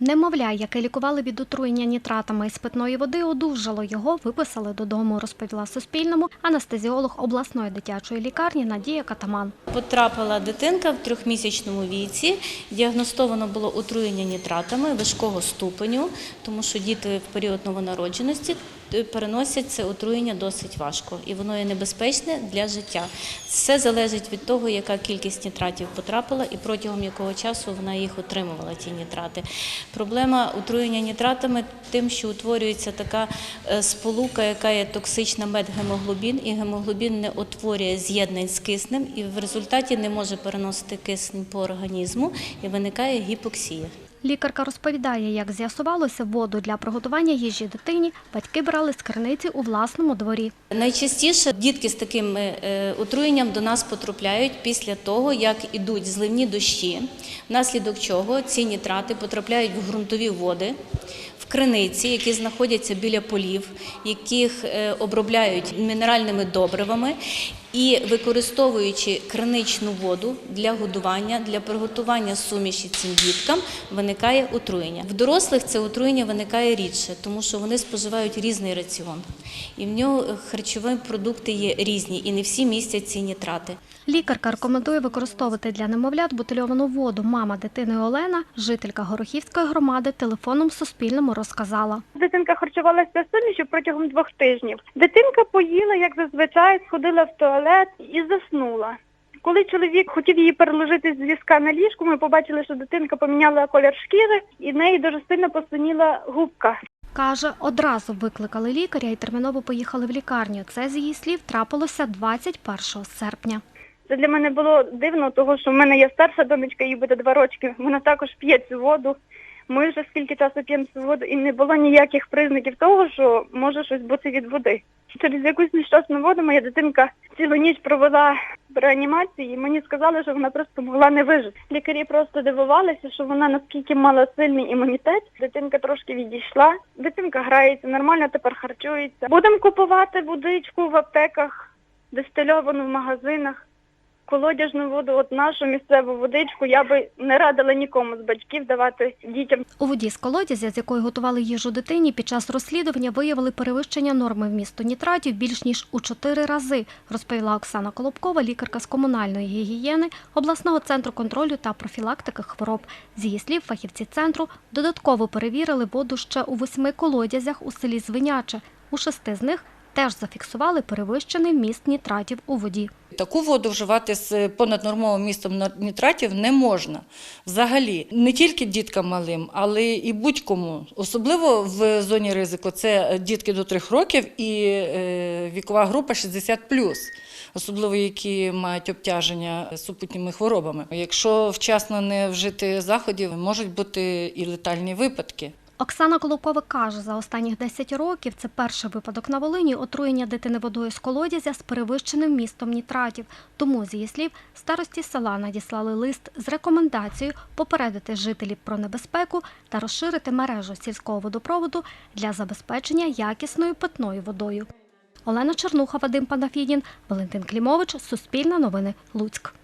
Немовля, яке лікували від отруєння нітратами із питної води, одужало. Його виписали додому, розповіла Суспільному анестезіолог обласної дитячої лікарні Надія Катаман. Потрапила дитинка в трьохмісячному віці. Діагностовано було отруєння нітратами важкого ступеню, тому що діти в період новонародженості переносять це отруєння досить важко, і воно є небезпечне для життя. Все залежить від того, яка кількість нітратів потрапила і протягом якого часу вона їх отримувала, ті нітрати. Проблема отруєння нітратами тим, що утворюється така е, сполука, яка є токсична медгемоглобін, і гемоглобін не утворює з'єднань з киснем, і в результаті не може переносити кисень по організму, і виникає гіпоксія. Лікарка розповідає, як з'ясувалося, воду для приготування їжі дитині батьки брали з криниці у власному дворі. Найчастіше дітки з таким е, отруєнням до нас потрапляють після того, як ідуть зливні дощі, внаслідок чого ці нітрати потрапляють в ґрунтові води, в криниці, які знаходяться біля полів, яких е, обробляють мінеральними добривами. І використовуючи криничну воду для годування, для приготування суміші цим діткам, виникає отруєння. В дорослих це отруєння виникає рідше, тому що вони споживають різний раціон. І в нього харчові продукти є різні, і не всі містять ці нітрати. Лікарка рекомендує використовувати для немовлят бутильовану воду. Мама дитини Олена, жителька Горохівської громади, телефоном Суспільному розказала. Дитинка харчувалася сумішю протягом двох тижнів. Дитинка поїла, як зазвичай, сходила в туалет і заснула. Коли чоловік хотів її переложити з візка на ліжку, ми побачили, що дитинка поміняла колір шкіри і в неї дуже сильно посиніла губка. Каже, одразу викликали лікаря і терміново поїхали в лікарню. Це з її слів трапилося 21 серпня. Це для мене було дивно, тому що в мене є старша донечка, їй буде два рочки. Вона також п'є цю воду. Ми вже скільки часу п'ємо цю воду, і не було ніяких признаків того, що може щось бути від води. Через якусь нещасну воду моя дитинка цілу ніч провела в реанімації, і мені сказали, що вона просто могла не вижити. Лікарі просто дивувалися, що вона наскільки мала сильний імунітет. Дитинка трошки відійшла. Дитинка грається, нормально тепер харчується. Будемо купувати водичку в аптеках, дистильовану в магазинах колодяжну воду, от нашу місцеву водичку, я би не радила нікому з батьків давати дітям. У воді з колодязя, з якої готували їжу дитині, під час розслідування виявили перевищення норми вмісту нітратів більш ніж у чотири рази, розповіла Оксана Колобкова, лікарка з комунальної гігієни обласного центру контролю та профілактики хвороб. З її слів, фахівці центру додатково перевірили воду ще у восьми колодязях у селі Звиняче. У шести з них теж зафіксували перевищений вміст нітратів у воді. Таку воду вживати з понаднормовим містом нітратів не можна взагалі. Не тільки діткам малим, але і будь-кому. Особливо в зоні ризику це дітки до 3 років і е, вікова група 60+, особливо які мають обтяження супутніми хворобами. Якщо вчасно не вжити заходів, можуть бути і летальні випадки. Оксана Колобкова каже, за останніх 10 років це перший випадок на Волині отруєння дитини водою з колодязя з перевищеним містом нітратів. Тому, з її слів, старості села надіслали лист з рекомендацією попередити жителів про небезпеку та розширити мережу сільського водопроводу для забезпечення якісною питною водою. Олена Чернуха, Вадим Панафідін, Валентин Клімович, Суспільне новини, Луцьк.